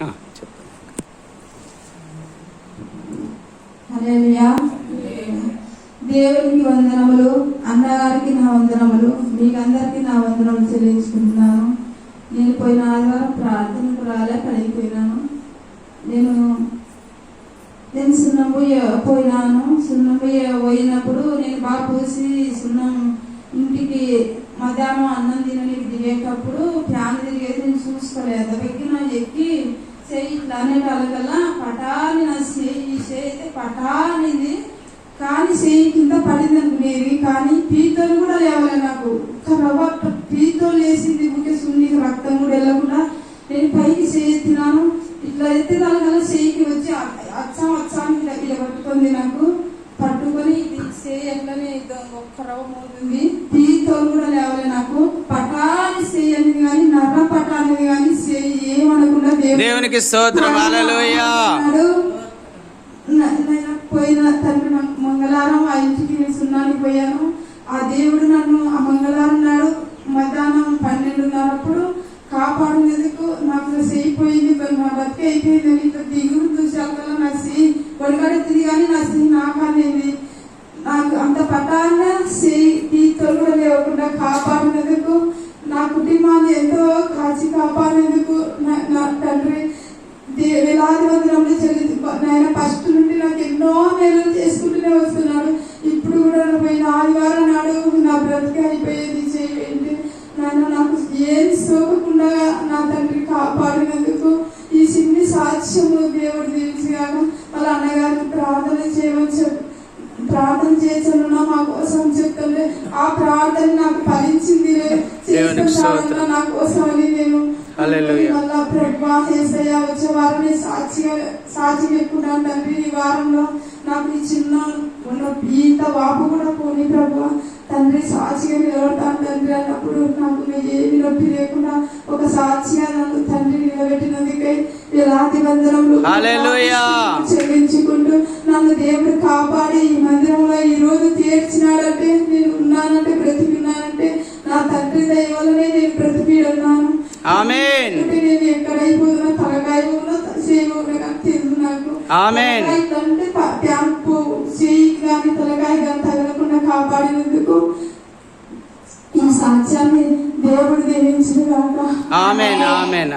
ఆ, దేవునికి వందనములు అన్నగారికి నా వందనములు మీకు అందరికి నా వందనములు చెల్లించుకుంటున్నాను. నేను పోయిన ఆదివారం ప్రార్థనకు రాలే పడిపోయినాను. నేను నేను సున్నం పోయి పోయినాను. సున్నం పోయి పోయినప్పుడు నేను బాగా పూసి సున్నం ఇంటికి మధ్యాహ్నం అన్నం తినడానికి దిగేటప్పుడు ఫ్యాన్ తిరిగేది నేను చూసుకోలేదు. ఎక్కిన ఎక్కి దాని వాళ్ళకల్లా పటాని నా చేయి చెయ్యి అయితే పటానింది కానీ చేయి కింద పడింది అనుకునేది కానీ పీతలు కూడా లేవాలి నాకు. ఒక్క రవ్వ పీతలు వేసింది ఊకే సున్ని రక్తం కూడా వెళ్ళకుండా నేను పైకి చేయిస్తున్నాను ఇట్లా ఎత్తే దానికల్లా చేయికి వచ్చి అచ్చం అచ్చానికి ఇలా పట్టుకుంది నాకు. పట్టుకొని ఇది చేయి ఎట్లనే ఒక్క రవ్వ మోతుంది పీతలు కూడా లేవాలి నాకు. దేవునికి స్తోత్రం. హల్లెలూయా. నేను పోయిన తండ్రి నాకు మంగళవారం ఆ ఇంటికి నేను సున్నానికి పోయాను. ఆ దేవుడు నన్ను ఆ మంగళవారం నాడు మధ్యాహ్నం పన్నెండున్నరప్పుడు కాపాడినందుకు నాకు చేయిపోయింది నా బతికి అయిపోయింది. అని ఇట్లా దిగుడు నా చేయి ఒడిగడుతుంది కానీ నా చేయి నాకనేది నాకు అంత పటాన చేయి తీతలు కూడా లేకుండా కాపాడినందుకు నా కుటుంబాన్ని ఎంతో సోకకుండా నా తండ్రి కాపాడినందుకు ఈ చిన్ని సాక్ష్యము దేవుడు కాక వాళ్ళ అన్నగారికి ప్రార్థన చేయమని చెప్పి ప్రార్థన చేసాను మా కోసం చెప్తుంటే ఆ ప్రార్థన నాకు ఫలించింది. నా కోసం అని నేను. మళ్ళా ప్రభా ఏసయ్య వచ్చే వారం నేను సాక్షిగా సాక్షి పెట్టుకుంటాను తండ్రి ఈ వారంలో నాకు ఈ చిన్న ఈత వాపు కూడా పోని ప్రభా తండ్రి అన్నప్పుడు నాకు ఏమి నొప్పి లేకుండా ఒక సాక్షిగా నన్ను తండ్రి నిలబెట్టినందుకై వేలాది వందనములు. చెల్లించుకుంటూ నన్ను దేవుడు కాపాడి ఈ మందిరంలో ఈ రోజు తీర్చినాడంటే నేను ఉన్నానంటే బ్రతికున్నానంటే నా తండ్రి దయ వల్లనే నేను బ్రతికి ఉన్నాను ఆమేన్ నేను ఎక్కడైపోయినా తలకాయ ఉన్నా కానీ తెలియదు నాకు ఆమేన్. అంటే ప్యాంపు చేయి కానీ తలకాయ కానీ తగలకుండా కాపాడినందుకు సాక్ష్యాన్ని దేవుడు దీవించిన ఆమెన్ ఆమెన్.